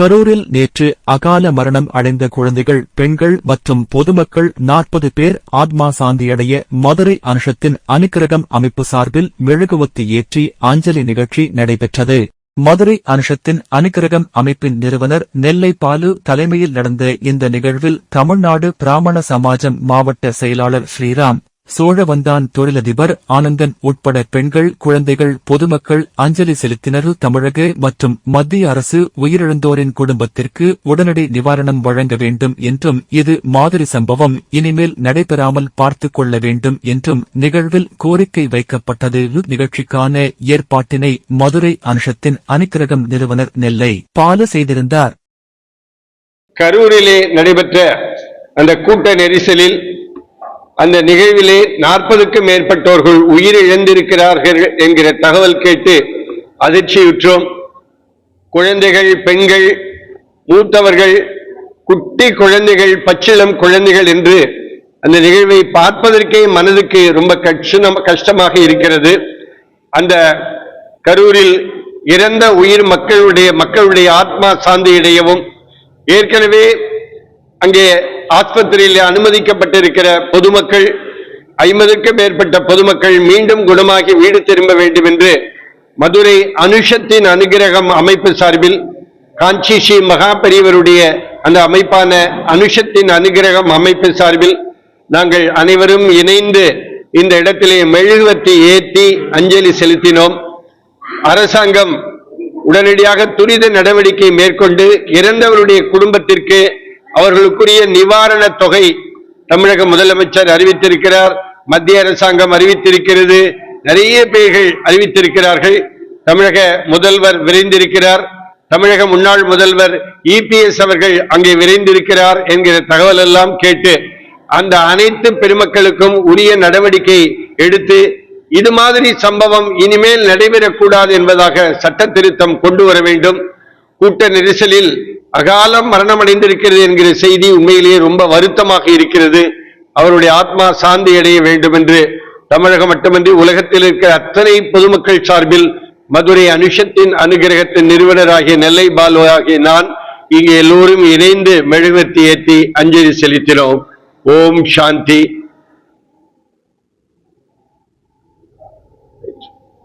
கரூரில் நேற்று அகால மரணம் அடைந்த குழந்தைகள் பெண்கள் மற்றும் பொதுமக்கள் நாற்பது பேர் ஆத்மா சாந்தியடைய மதுரை அனுஷத்தின் அனுக்கிரகம் அமைப்பு சார்பில் மெழுகுவத்தி ஏற்றி அஞ்சலி நிகழ்ச்சி நடைபெற்றது. மதுரை அனுஷத்தின் அனுக்கிரகம் அமைப்பின் நிறுவனர் நெல்லை பாலு தலைமையில் நடந்த இந்த நிகழ்வில் தமிழ்நாடு பிராமண சமாஜம் மாவட்ட செயலாளர் ஸ்ரீராம் சோழவந்தான் தொழிலதிபர் ஆனந்தன் உட்பட பெண்கள் குழந்தைகள் பொதுமக்கள் அஞ்சலி செலுத்தினர் தமிழக மற்றும் மத்திய அரசு உயிரிழந்தோரின் குடும்பத்திற்கு உடனடி நிவாரணம் வழங்க வேண்டும் என்றும் இது மாதிரி சம்பவம் இனிமேல் நடைபெறாமல் பார்த்துக் கொள்ள வேண்டும் என்றும் நிகழ்வில் கோரிக்கை வைக்கப்பட்டது. நிகழ்ச்சிக்கான ஏற்பாட்டினை மதுரை அனுஷத்தின் அனுக்கிரகம் நிறுவனர் நெல்லை பாலு செய்திருந்தார். கரூரிலே நடைபெற்ற அந்த கூட்ட நெரிசலில் அந்த நிகழ்விலே நாற்பதுக்கும் மேற்பட்டோர்கள் உயிரிழந்திருக்கிறார்கள் என்கிற தகவல் கேட்டு அதிர்ச்சியுற்றோம். குழந்தைகள் பெண்கள் மூத்தவர்கள் குட்டி குழந்தைகள் பச்சிளம் குழந்தைகள் என்று அந்த நிகழ்வை பார்ப்பதற்கே மனதுக்கு ரொம்ப கஷ்டம் கஷ்டமாக இருக்கிறது. அந்த கரூரில் இறந்த உயிர் மக்களுடைய மக்களுடைய ஆத்மா சாந்தியடையவும் ஏற்கனவே அங்கே ஆஸ்பத்திரியில் அனுமதிக்கப்பட்டிருக்கிற பொதுமக்கள் ஐம்பதுக்கும் மேற்பட்ட பொதுமக்கள் மீண்டும் குணமாகி வீடு திரும்ப வேண்டும் என்று மதுரை அனுஷத்தின் அனுகிரகம் அமைப்பு சார்பில் காஞ்சி ஸ்ரீ மகா பெரியவருடைய அந்த அமைப்பான அனுஷத்தின் அனுகிரகம் அமைப்பு சார்பில் நாங்கள் அனைவரும் இணைந்து இந்த இடத்திலே மெழுகுவர்த்தி ஏற்றி அஞ்சலி செலுத்தினோம். அரசாங்கம் உடனடியாக துரித நடவடிக்கை மேற்கொண்டு இறந்தவருடைய குடும்பத்திற்கு அவர்களுக்குரிய நிவாரண தொகை தமிழக முதலமைச்சர் அறிவித்திருக்கிறார் மத்திய அரசாங்கம் அறிவித்திருக்கிறது நிறைய பேர்கள் அறிவித்திருக்கிறார்கள். தமிழக முதல்வர் விரைந்திருக்கிறார் தமிழக முன்னாள் முதல்வர் இபிஎஸ் அவர்கள் அங்கே விரைந்திருக்கிறார் என்கிற தகவல் எல்லாம் கேட்டு அந்த அனைத்து பெருமக்களுக்கும் உரிய நடவடிக்கை எடுத்து இது மாதிரி சம்பவம் இனிமேல் நடைபெறக்கூடாது என்பதாக சட்ட திருத்தம் கொண்டு வர வேண்டும். கூட்ட நெரிசலில் அகாலம் மரணமடைந்திருக்கிறது என்கிற செய்தி உண்மையிலேயே ரொம்ப வருத்தமாக இருக்கிறது. அவருடைய ஆத்மா சாந்தி அடைய வேண்டும் என்று தமிழகம் மட்டுமின்றி உலகத்தில் இருக்கிற அத்தனை பொதுமக்கள் சார்பில் மதுரை அனுஷத்தின் அனுகிரகத்தின் நிறுவனராகிய நெல்லை பாலு ஆகிய நான் இங்கே எல்லோரும் இணைந்து மெழுகுவர்த்தி ஏற்றி அஞ்சலி செலுத்தினோம். ஓம் சாந்தி.